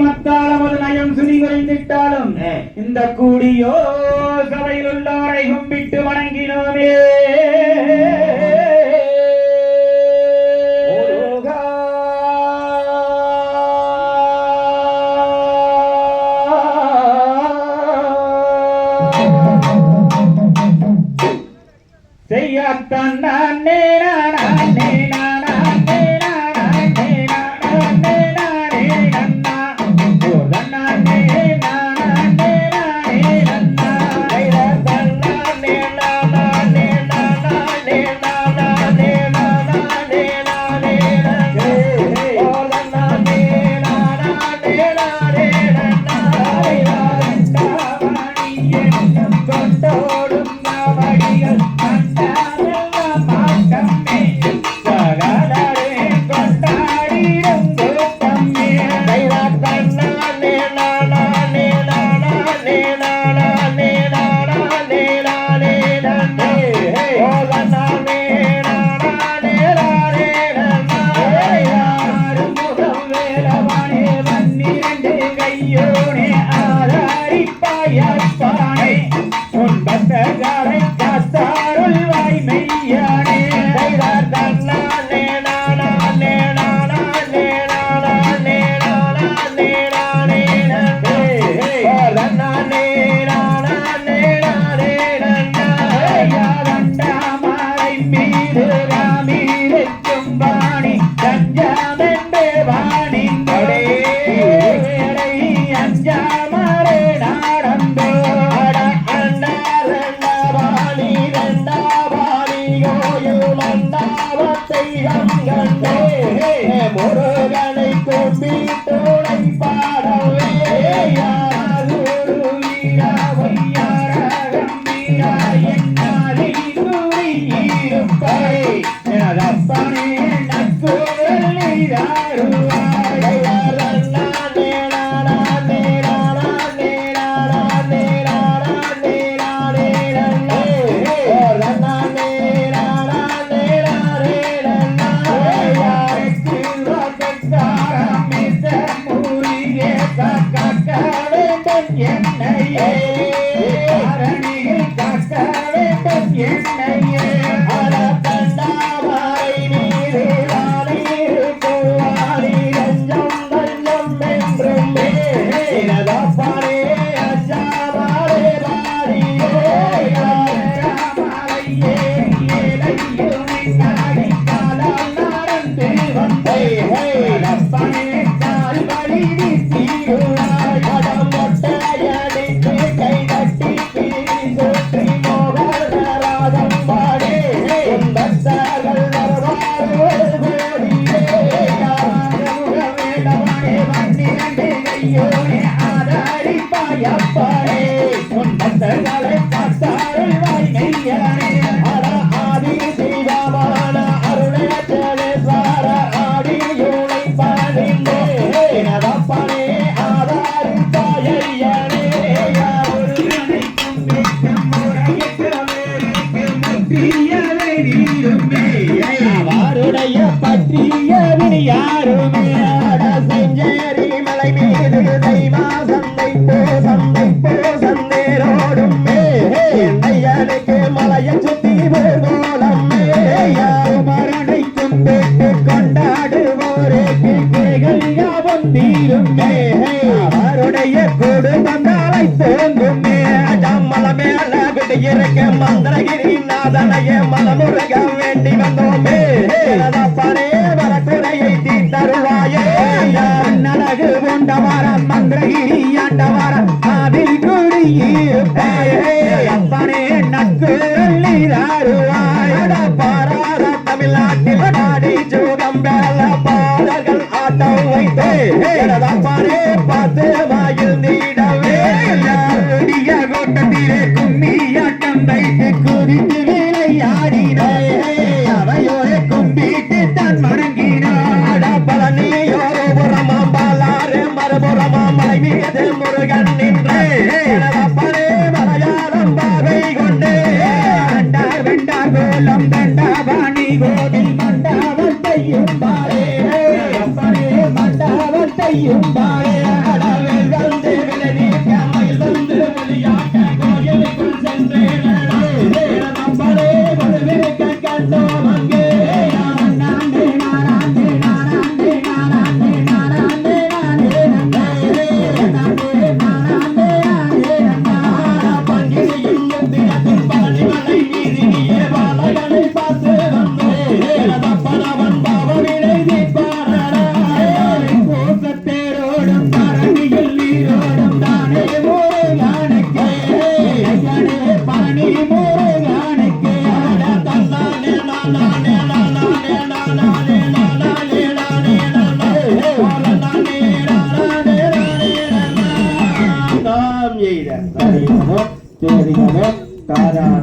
மத்தாலும் அது நயம் ஆ. இந்த கூடியோ சபையில் உள்ளவரை கும்பிட்டு வணங்கினோமே. செய்யத்தான் நானே நானே கையோனே ஆதாரிப்பாயப்பானே உன் பக்தர்களை காத்தாருள் வாய்மையானே நானே, நானே, நானே, நானே, நானே, நானே, நானே. ஓ, நானே, நானே, நானே. யாரண்டாமலை மீது முருகனை கும்பிட்டுடை பாடவே யாரு என்னையே காக்க வேண்டும் என்னையே அப்பனே உன் பக்தர்களை காத்தாருள் ஆதி எனதப்பனே அவருடைய விடியிருக்க மந்திரகிரி நாதனைய மலமுருக வேண்டி வந்தோமே. பனே வரக்குறையை தீர்த்தருவாயே. நலகு கொண்டவார மந்திரகிரி ஆண்டவார அதில் குடியே அப்பனே நட்பு பாராத தமிழ்நாட்டில் நாடி ஜோகம் வேல பாடல்கள் ஆட்டம் வைத்தே. பனே பத்து வாயில் நீடவே. அடிய கோட்டத்திலே கும்மியாட்டம் பாலாறு மறுபுறமாம் முருகன் நின்றே பனே மலையாளம் பாவை கொண்டே கண்டார் வெண்டார் கோலம் தண்டாவாணி கோவில் மண்டாவல் தையும் பாரே அப்பனே மண்டாவல் மலையும் பாடே கடவில் வந்து விலை நீக்க வந்து ஒளியாக்க கோயிலுக்குள் சென்றேன் நம்பரே வலுவிருக்க கண்டோம் But, uh,